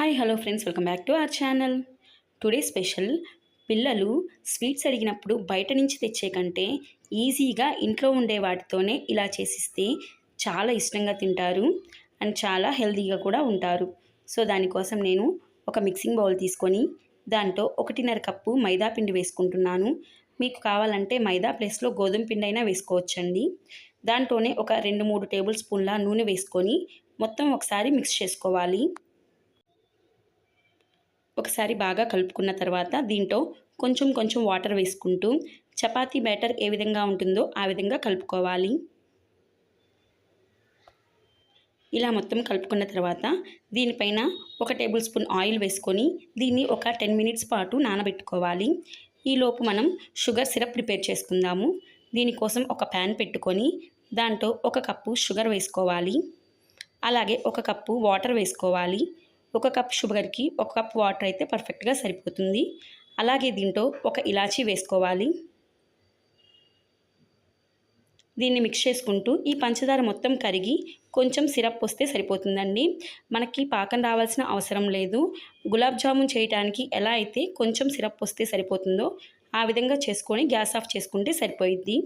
Hi hello friends welcome back to our channel today special పిల్లలు sweets అడిగినప్పుడు బయట నుంచి తెచ్చే కంటే ఈజీగా ఇంట్లో ఉండే వాటితోనే ఇలా చేసిస్తే చాలా ఇష్టంగా తింటారు అండ్ చాలా హెల్తీగా కూడా ఉంటారు. సో దానికోసం నేను ఒక మిక్సింగ్ బౌల్ తీసుకొని దాంట్లో ఒకటిన్నర కప్పు మైదా పిండి వేసుకుంటున్నాను. మీకు కావాలంటే మైదా ప్లేస్లో గోధుమ పిండి అయినా వేసుకోవచ్చండి. దాంట్లోనే ఒక రెండు మూడు టేబుల్ స్పూన్ల నూనె వేసుకొని మొత్తం ఒకసారి మిక్స్ చేసుకోవాలి. ఒకసారి బాగా కలుపుకున్న తర్వాత దీంట్లో కొంచెం కొంచెం వాటర్ వేసుకుంటూ చపాతీ బ్యాటర్ ఏ విధంగా ఉంటుందో ఆ విధంగా కలుపుకోవాలి. ఇలా మొత్తం కలుపుకున్న తర్వాత దీనిపైన ఒక టేబుల్ స్పూన్ ఆయిల్ వేసుకొని దీన్ని ఒక టెన్ మినిట్స్ పాటు నానబెట్టుకోవాలి. ఈలోపు మనం షుగర్ సిరప్ ప్రిపేర్ చేసుకుందాము. దీనికోసం ఒక ప్యాన్ పెట్టుకొని దాంట్లో ఒక కప్పు షుగర్ వేసుకోవాలి. అలాగే ఒక కప్పు వాటర్ వేసుకోవాలి. ఒక కప్ షుగర్కి ఒక కప్ వాటర్ అయితే పర్ఫెక్ట్గా సరిపోతుంది. అలాగే దీంట్లో ఒక ఇలాచీ వేసుకోవాలి. దీన్ని మిక్స్ చేసుకుంటూ ఈ పంచదార మొత్తం కరిగి కొంచెం సిరప్ వస్తే సరిపోతుందండి. మనకి పాకం రావాల్సిన అవసరం లేదు. గులాబ్ జామున్ చేయడానికి ఎలా అయితే కొంచెం సిరప్ వస్తే సరిపోతుందో ఆ విధంగా చేసుకొని గ్యాస్ ఆఫ్ చేసుకుంటే సరిపోయిద్ది.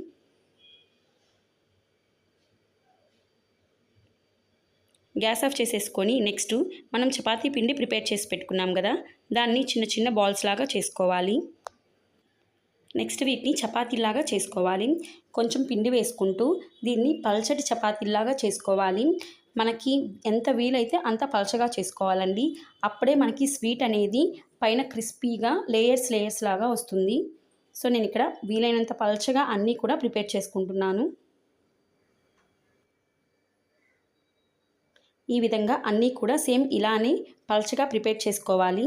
గ్యాస్ ఆఫ్ చేసేసుకొని నెక్స్ట్ మనం చపాతీ పిండి ప్రిపేర్ చేసి పెట్టుకున్నాం కదా దాన్ని చిన్న చిన్న బాల్స్ లాగా చేసుకోవాలి. నెక్స్ట్ వీటిని చపాతీలాగా చేసుకోవాలి. కొంచెం పిండి వేసుకుంటూ దీన్ని పల్చటి చపాతీలాగా చేసుకోవాలి. మనకి ఎంత వీలైతే అంత పలచగా చేసుకోవాలండి. అప్పుడే మనకి స్వీట్ అనేది పైన క్రిస్పీగా లేయర్స్ లేయర్స్ లాగా వస్తుంది. సో నేను ఇక్కడ వీలైనంత పలచగా అన్నీ కూడా ప్రిపేర్ చేసుకుంటున్నాను. ఈ విధంగా అన్నీ కూడా సేమ్ ఇలానే పలచగా ప్రిపేర్ చేసుకోవాలి.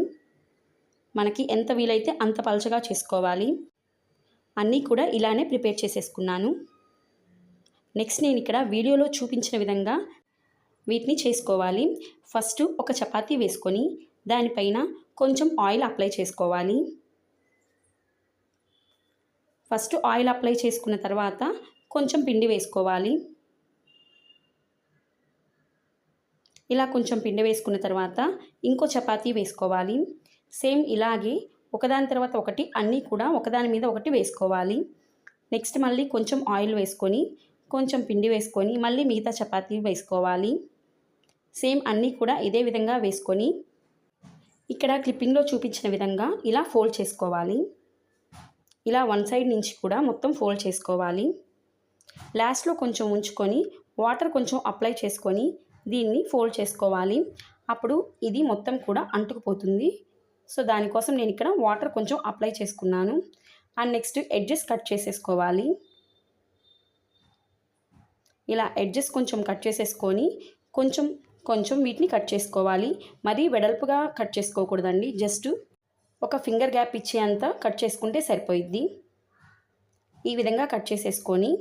మనకి ఎంత వీలైతే అంత పలచగా చేసుకోవాలి. అన్నీ కూడా ఇలానే ప్రిపేర్ చేసేసుకున్నాను. నెక్స్ట్ నేను ఇక్కడ వీడియోలో చూపించిన విధంగా వీటిని చేసుకోవాలి. ఫస్ట్ ఒక చపాతీ వేసుకొని దానిపైన కొంచెం ఆయిల్ అప్లై చేసుకోవాలి. ఫస్ట్ ఆయిల్ అప్లై చేసుకున్న తర్వాత కొంచెం పిండి వేసుకోవాలి. ఇలా కొంచెం పిండి వేసుకున్న తర్వాత ఇంకో చపాతీ వేసుకోవాలి. సేమ్ ఇలాగే ఒకదాని తర్వాత ఒకటి అన్నీ కూడా ఒకదాని మీద ఒకటి వేసుకోవాలి. నెక్స్ట్ మళ్ళీ కొంచెం ఆయిల్ వేసుకొని కొంచెం పిండి వేసుకొని మళ్ళీ మిగతా చపాతీ వేసుకోవాలి. సేమ్ అన్నీ కూడా ఇదే విధంగా వేసుకొని ఇక్కడ క్లిప్పింగ్లో చూపించిన విధంగా ఇలా ఫోల్డ్ చేసుకోవాలి. ఇలా వన్ సైడ్ నుంచి కూడా మొత్తం ఫోల్డ్ చేసుకోవాలి. లాస్ట్లో కొంచెం ఉంచుకొని వాటర్ కొంచెం అప్లై చేసుకొని దీన్ని ఫోల్డ్ చేసుకోవాలి. అప్పుడు ఇది మొత్తం కూడా అంటుకుపోతుంది. సో దానికోసం నేను ఇక్కడ వాటర్ కొంచెం అప్లై చేసుకున్నాను. అండ్ నెక్స్ట్ ఎడ్జెస్ కట్ చేసేసుకోవాలి. ఇలా ఎడ్జెస్ కొంచెం కట్ చేసేసుకొని కొంచెం కొంచెం వీటిని కట్ చేసుకోవాలి. మరీ వెడల్పుగా కట్ చేసుకోకూడదండి. జస్ట్ ఒక ఫింగర్ గ్యాప్ ఇచ్చేంత కట్ చేసుకుంటే సరిపోయిద్ది. ఈ విధంగా కట్ చేసేసుకొని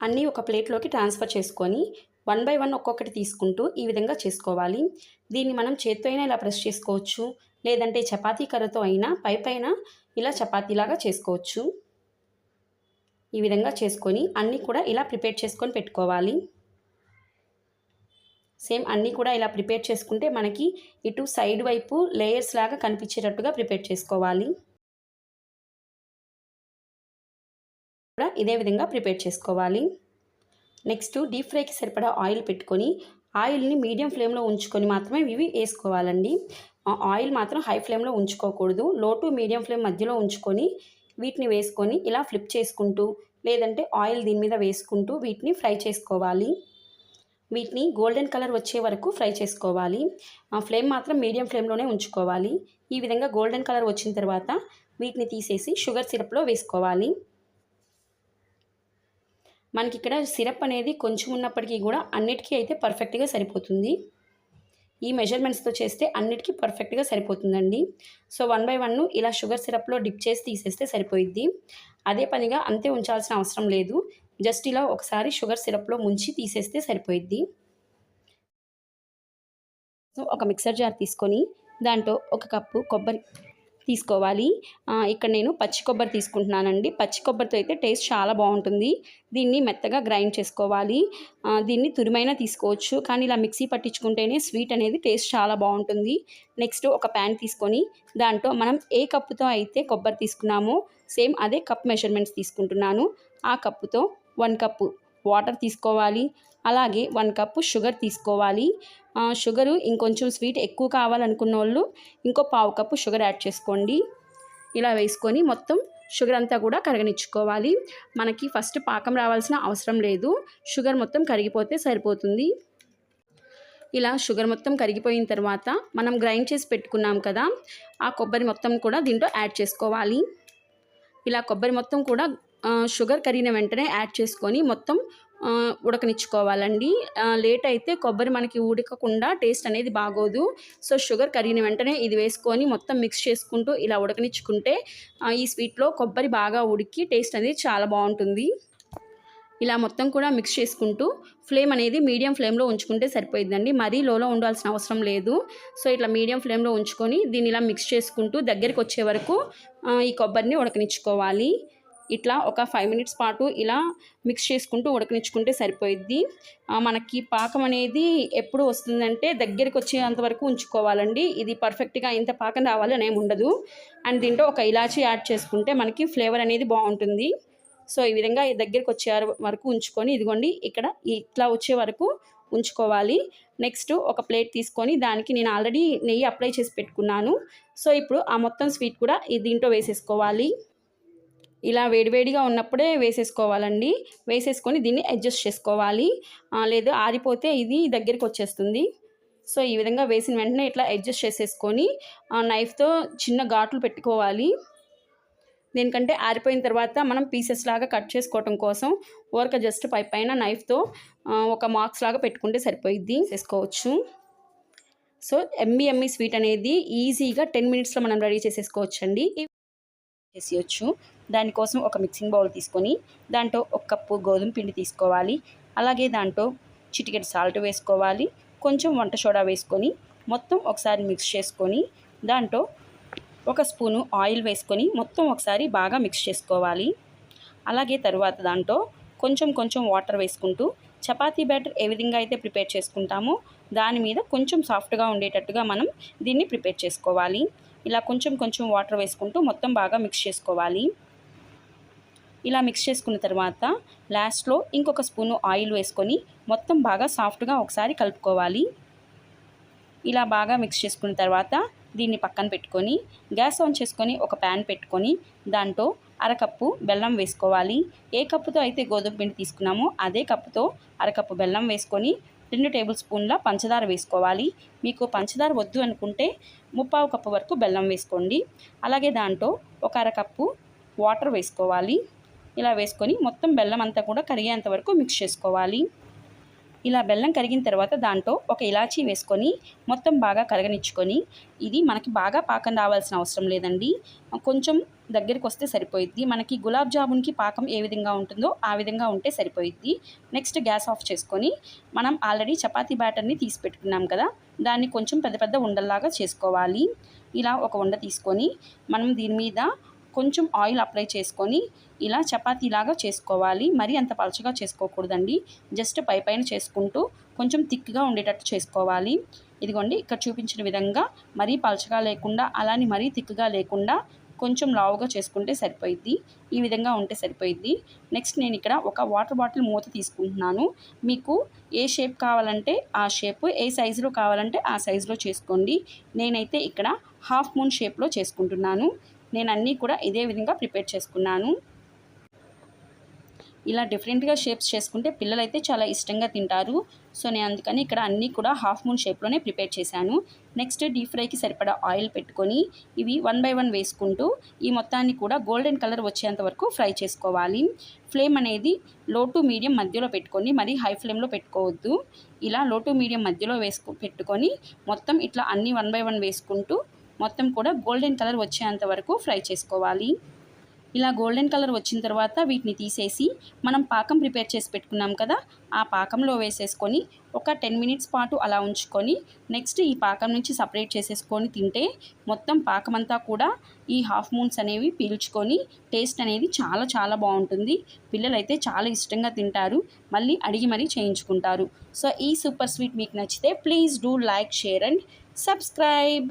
అన్నీ ఒక ప్లేట్లోకి ట్రాన్స్ఫర్ చేసుకొని వన్ బై వన్ ఒక్కొక్కటి తీసుకుంటూ ఈ విధంగా చేసుకోవాలి. దీన్ని మనం చేత్తో అయినా ఇలా ప్రెస్ చేసుకోవచ్చు. లేదంటే చపాతీ కర్రతో అయినా పై పైన ఇలా చపాతీలాగా చేసుకోవచ్చు. ఈ విధంగా చేసుకొని అన్నీ కూడా ఇలా ప్రిపేర్ చేసుకొని పెట్టుకోవాలి. సేమ్ అన్నీ కూడా ఇలా ప్రిపేర్ చేసుకుంటే మనకి ఇటు సైడ్ వైపు లేయర్స్ లాగా కనిపించేటట్టుగా ప్రిపేర్ చేసుకోవాలి. కూడా ఇదే విధంగా ప్రిపేర్ చేసుకోవాలి. నెక్స్ట్ డీప్ ఫ్రైకి సరిపడా ఆయిల్ పెట్టుకొని ఆయిల్ని మీడియం ఫ్లేమ్లో ఉంచుకొని మాత్రమే ఇవి వేసుకోవాలండి. ఆయిల్ మాత్రం హై ఫ్లేమ్లో ఉంచుకోకూడదు. లో టు మీడియం ఫ్లేమ్ మధ్యలో ఉంచుకొని వీటిని వేసుకొని ఇలా ఫ్లిప్ చేసుకుంటూ లేదంటే ఆయిల్ దీని మీద వేసుకుంటూ వీటిని ఫ్రై చేసుకోవాలి. వీటిని గోల్డెన్ కలర్ వచ్చే వరకు ఫ్రై చేసుకోవాలి. ఫ్లేమ్ మాత్రం మీడియం ఫ్లేమ్లోనే ఉంచుకోవాలి. ఈ విధంగా గోల్డెన్ కలర్ వచ్చిన తర్వాత వీటిని తీసేసి షుగర్ సిరప్లో వేసుకోవాలి. మనకి ఇక్కడ సిరప్ అనేది కొంచెం ఉన్నప్పటికీ కూడా అన్నిటికీ అయితే పర్ఫెక్ట్గా సరిపోతుంది. ఈ మెజర్మెంట్స్తో చేస్తే అన్నిటికీ పర్ఫెక్ట్గా సరిపోతుందండి. సో వన్ బై వన్ ఇలా షుగర్ సిరప్లో డిప్ చేసి తీసేస్తే సరిపోయిద్ది. అదే పనిగా అంతే ఉంచాల్సిన అవసరం లేదు. జస్ట్ ఇలా ఒకసారి షుగర్ సిరప్లో ముంచి తీసేస్తే సరిపోయిద్ది. సో ఒక మిక్సర్ జార్ తీసుకొని దాంట్లో ఒక కప్పు కొబ్బరి తీసుకోవాలి. ఇక్కడ నేను పచ్చి కొబ్బరి తీసుకుంటున్నానండి. పచ్చి కొబ్బరితో అయితే టేస్ట్ చాలా బాగుంటుంది. దీన్ని మెత్తగా గ్రైండ్ చేసుకోవాలి. దీన్ని తురిమైనా తీసుకోవచ్చు. కానీ ఇలా మిక్సీ పట్టించుకుంటేనే స్వీట్ అనేది టేస్ట్ చాలా బాగుంటుంది. నెక్స్ట్ ఒక ప్యాన్ తీసుకొని దాంట్లో మనం ఏ కప్పుతో అయితే కొబ్బరి తీసుకున్నామో సేమ్ అదే కప్ మెజర్మెంట్స్ తీసుకుంటున్నాను. ఆ కప్పుతో వన్ కప్పు వాటర్ తీసుకోవాలి. అలాగే వన్ కప్పు షుగర్ తీసుకోవాలి. షుగరు ఇంకొంచెం స్వీట్ ఎక్కువ కావాలనుకున్న వాళ్ళు ఇంకో పావు కప్పు షుగర్ యాడ్ చేసుకోండి. ఇలా వేసుకొని మొత్తం షుగర్ అంతా కూడా కరగనిచ్చుకోవాలి. మనకి ఫస్ట్ పాకం రావాల్సిన అవసరం లేదు. షుగర్ మొత్తం కరిగిపోతే సరిపోతుంది. ఇలా షుగర్ మొత్తం కరిగిపోయిన తర్వాత మనం గ్రైండ్ చేసి పెట్టుకున్నాం కదా ఆ కొబ్బరి మొత్తం కూడా దీంట్లో యాడ్ చేసుకోవాలి. ఇలా కొబ్బరి మొత్తం కూడా షుగర్ కరిగిన వెంటనే యాడ్ చేసుకొని మొత్తం ఉడకనిచ్చుకోవాలండి. లేట్ అయితే కొబ్బరి మనకి ఉడకకుండా టేస్ట్ అనేది బాగోదు. సో షుగర్ కరిగిన వెంటనే ఇది వేసుకొని మొత్తం మిక్స్ చేసుకుంటూ ఇలా ఉడకనిచ్చుకుంటే ఈ స్వీట్లో కొబ్బరి బాగా ఉడికి టేస్ట్ అనేది చాలా బాగుంటుంది. ఇలా మొత్తం కూడా మిక్స్ చేసుకుంటూ ఫ్లేమ్ అనేది మీడియం ఫ్లేమ్లో ఉంచుకుంటే సరిపోయిందండి మరీ లోలో ఉండాల్సిన అవసరం లేదు. సో ఇట్లా మీడియం ఫ్లేమ్లో ఉంచుకొని దీన్ని ఇలా మిక్స్ చేసుకుంటూ దగ్గరికి వచ్చే వరకు ఈ కొబ్బరిని ఉడకనిచ్చుకోవాలి. ఇట్లా ఒక ఫైవ్ మినిట్స్ పాటు ఇలా మిక్స్ చేసుకుంటూ ఉడకనిచ్చుకుంటే సరిపోయిద్ది. మనకి పాకం అనేది ఎప్పుడు వస్తుందంటే దగ్గరికి వచ్చేంత వరకు ఉంచుకోవాలండి. ఇది పర్ఫెక్ట్గా ఇంత పాకం రావాలి అనేమి ఏమి ఉండదు. అండ్ దీంట్లో ఒక ఇలాచీ యాడ్ చేసుకుంటే మనకి ఫ్లేవర్ అనేది బాగుంటుంది. సో ఈ విధంగా దగ్గరికి వచ్చే వరకు ఉంచుకొని ఇదిగోండి ఇక్కడ ఇట్లా వచ్చే వరకు ఉంచుకోవాలి. నెక్స్ట్ ఒక ప్లేట్ తీసుకొని దానికి నేను ఆల్రెడీ నెయ్యి అప్లై చేసి పెట్టుకున్నాను. సో ఇప్పుడు ఆ మొత్తం స్వీట్ కూడా ఈ దీంట్లో వేసేసుకోవాలి. ఇలా వేడివేడిగా ఉన్నప్పుడే వేసేసుకోవాలండి. వేసేసుకొని దీన్ని అడ్జస్ట్ చేసుకోవాలి. లేదు ఆరిపోతే ఇది దగ్గరికి వచ్చేస్తుంది. సో ఈ విధంగా వేసిన వెంటనే ఇట్లా అడ్జస్ట్ చేసేసుకొని నైఫ్తో చిన్న ఘాట్లు పెట్టుకోవాలి. దేనికంటే ఆరిపోయిన తర్వాత మనం పీసెస్ లాగా కట్ చేసుకోవటం కోసం ఊరక జస్ట్ పై పైన నైఫ్తో ఒక మార్క్స్ లాగా పెట్టుకుంటే సరిపోయిద్ది. చేసుకోవచ్చు సో ఎమ్మి ఎమ్మి స్వీట్ అనేది ఈజీగా టెన్ మినిట్స్లో మనం రెడీ చేసేసుకోవచ్చు అండి చేసేయచ్చు దానికోసం ఒక మిక్సింగ్ బౌల్ తీసుకొని దాంట్లో ఒక కప్పు గోధుమ పిండి తీసుకోవాలి. అలాగే దాంట్లో చిటికెట్ సాల్ట్ వేసుకోవాలి. కొంచెం వంట సోడా వేసుకొని మొత్తం ఒకసారి మిక్స్ చేసుకొని దాంట్లో ఒక స్పూను ఆయిల్ వేసుకొని మొత్తం ఒకసారి బాగా మిక్స్ చేసుకోవాలి. అలాగే తర్వాత దాంట్లో కొంచెం కొంచెం వాటర్ వేసుకుంటూ చపాతీ బ్యాటర్ ఏ విధంగా అయితే ప్రిపేర్ చేసుకుంటామో దాని మీద కొంచెం సాఫ్ట్గా ఉండేటట్టుగా మనం దీన్ని ప్రిపేర్ చేసుకోవాలి. ఇలా కొంచెం కొంచెం వాటర్ వేసుకుంటూ మొత్తం బాగా మిక్స్ చేసుకోవాలి. ఇలా మిక్స్ చేసుకున్న తర్వాత లాస్ట్లో ఇంకొక స్పూను ఆయిల్ వేసుకొని మొత్తం బాగా సాఫ్ట్గా ఒకసారి కలుపుకోవాలి. ఇలా బాగా మిక్స్ చేసుకున్న తర్వాత దీన్ని పక్కన పెట్టుకొని గ్యాస్ ఆన్ చేసుకొని ఒక ప్యాన్ పెట్టుకొని దాంట్లో అరకప్పు బెల్లం వేసుకోవాలి. ఏ కప్పుతో అయితే గోధుమ పిండి తీసుకున్నామో అదే కప్పుతో అరకప్పు బెల్లం వేసుకొని రెండు టేబుల్ స్పూన్ల పంచదార వేసుకోవాలి. మీకు పంచదార వద్దు అనుకుంటే ముప్పావు కప్పు వరకు బెల్లం వేసుకోండి. అలాగే దాంట్లో ఒక అరకప్పు వాటర్ వేసుకోవాలి. ఇలా వేసుకొని మొత్తం బెల్లం అంతా కూడా కరిగేంత వరకు మిక్స్ చేసుకోవాలి. ఇలా బెల్లం కరిగిన తర్వాత దాంట్లో ఒక ఇలాచీ వేసుకొని మొత్తం బాగా కరగనిచ్చుకొని ఇది మనకి బాగా పాకం రావాల్సిన అవసరం లేదండి. కొంచెం దగ్గరికి వస్తే సరిపోయిద్ది. మనకి గులాబ్ జామున్కి పాకం ఏ విధంగా ఉంటుందో ఆ విధంగా ఉంటే సరిపోయిద్ది. నెక్స్ట్ గ్యాస్ ఆఫ్ చేసుకొని మనం ఆల్రెడీ చపాతీ బ్యాటర్ని తీసి పెట్టుకున్నాం కదా దాన్ని కొంచెం పెద్ద పెద్ద ఉండల్లాగా చేసుకోవాలి. ఇలా ఒక ఉండ తీసుకొని మనం దీని మీద కొంచెం ఆయిల్ అప్లై చేసుకొని ఇలా చపాతీలాగా చేసుకోవాలి. మరీ అంత పలచగా చేసుకోకూడదండి. జస్ట్ పై పైన చేసుకుంటూ కొంచెం థిక్గా ఉండేటట్టు చేసుకోవాలి. ఇదిగోండి ఇక్కడ చూపించిన విధంగా మరీ పలచగా లేకుండా అలానే మరీ థిక్గా లేకుండా కొంచెం లావుగా చేసుకుంటే సరిపోయిద్ది. ఈ విధంగా ఉంటే సరిపోయిద్ది. నెక్స్ట్ నేను ఇక్కడ ఒక వాటర్ బాటిల్ మూత తీసుకుంటున్నాను. మీకు ఏ షేప్ కావాలంటే ఆ షేప్ ఏ సైజులో కావాలంటే ఆ సైజులో చేసుకోండి. నేనైతే ఇక్కడ హాఫ్ మూన్ షేప్లో చేసుకుంటున్నాను. నేను అన్నీ కూడా ఇదే విధంగా ప్రిపేర్ చేసుకున్నాను. ఇలా డిఫరెంట్గా షేప్స్ చేసుకుంటే పిల్లలైతే చాలా ఇష్టంగా తింటారు. సో నేను అందుకని ఇక్కడ అన్నీ కూడా హాఫ్ మూన్ షేప్లోనే ప్రిపేర్ చేశాను. నెక్స్ట్ డీప్ ఫ్రైకి సరిపడా ఆయిల్ పెట్టుకొని ఇవి వన్ బై వన్ వేసుకుంటూ ఈ మొత్తాన్ని కూడా గోల్డెన్ కలర్ వచ్చేంత వరకు ఫ్రై చేసుకోవాలి. ఫ్లేమ్ అనేది లో టు మీడియం మధ్యలో పెట్టుకొని మరీ హై ఫ్లేమ్లో పెట్టుకోవద్దు. ఇలా లో టు మీడియం మధ్యలో వేసుకు పెట్టుకొని మొత్తం ఇట్లా అన్నీ వన్ బై వన్ వేసుకుంటూ మొత్తం కూడా గోల్డెన్ కలర్ వచ్చేంత వరకు ఫ్రై చేసుకోవాలి. ఇలా గోల్డెన్ కలర్ వచ్చిన తర్వాత వీటిని తీసేసి మనం పాకం ప్రిపేర్ చేసి పెట్టుకున్నాం కదా ఆ పాకంలో వేసేసుకొని ఒక టెన్ మినిట్స్ పాటు అలా ఉంచుకొని నెక్స్ట్ ఈ పాకం నుంచి సపరేట్ చేసేసుకొని తింటే మొత్తం పాకం అంతా కూడా ఈ హాఫ్ మూన్స్ అనేవి పీల్చుకొని టేస్ట్ అనేది చాలా చాలా బాగుంటుంది. పిల్లలు అయితే చాలా ఇష్టంగా తింటారు. మళ్ళీ అడిగి మరీ చేయించుకుంటారు. సో ఈ సూపర్ స్వీట్ మీకు నచ్చితే please do like share and subscribe.